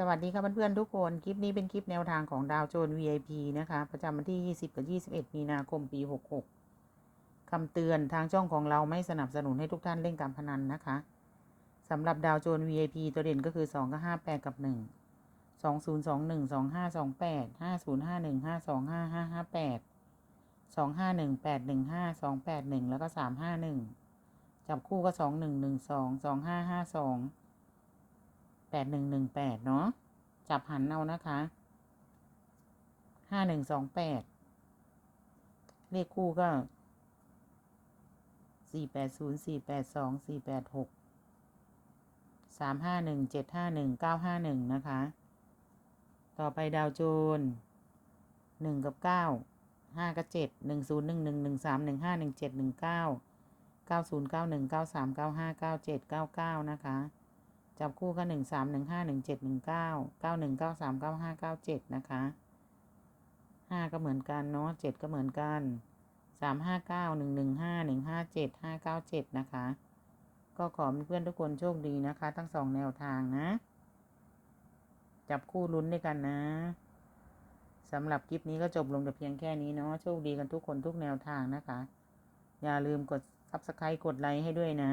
สวัสดีค่ะเพื่อนๆทุกคน คลิปนี้เป็นคลิปแนวทางของดาวโจน VIP นะคะ ประจำวันที่ 20 กับ 21 มีนาคมปี 66 คำเตือนทางช่องของเราไม่สนับสนุนให้ทุกท่านเล่นการพนันนะคะสำหรับดาวโจน VIP ตัวเด่นก็คือ 2 กับ 58 กับ 1 2021 2528 5051 525 558 251 815 281 แล้วก็ 351 จับคู่ก็ 2112 2552 ดหนึ่งหนึ่งแปดเนาะจับหันเอานะคะห้าหนึ่งสองแปดเลขคู่ก็สี่แปดศูนย์สี่แปดสองสี่แปดหกสามห้าหนึ่งเจ็ดห้าหนึ่งเก้าห้าหนึ่งนะคะ ต่อไปดาวโจนหนึ่งกับเก้าห้ากับเจ็ดหนึ่งศูนย์หนึ่งหนึ่งหนึ่งสามหนึ่งห้าหนึ่งเจ็ดหนึ่งเก้าเก้าศูนย์เก้าหนึ่งเก้าสามเก้าห้าเก้าเจ็ดเก้าเก้านะคะ จับคู่ก็หนึ่งสามหนึ่งห้าหนึ่งเจ็ดหนึ่งเก้าเก้าหนึ่งเก้าสามเก้าห้าเก้าเจ็ดนะคะห้าก็เหมือนกันเนาะเจ็ดก็เหมือนกันสามห้าเก้าหนึ่งหนึ่งห้าหนึ่งห้าเจ็ดห้าเก้าเจ็ดนะคะ ก็ขอเพื่อนทุกคนโชคดีนะคะ ทั้งสองแนวทางนะ จับคู่ลุ้นด้วยกันนะสำหรับคลิปนี้ก็จบลงแต่เพียงแค่นี้เนาะโชคดีกันทุกคนทุกแนวทางนะคะ อย่าลืมกด subscribe กดไลค์ให้ด้วยนะ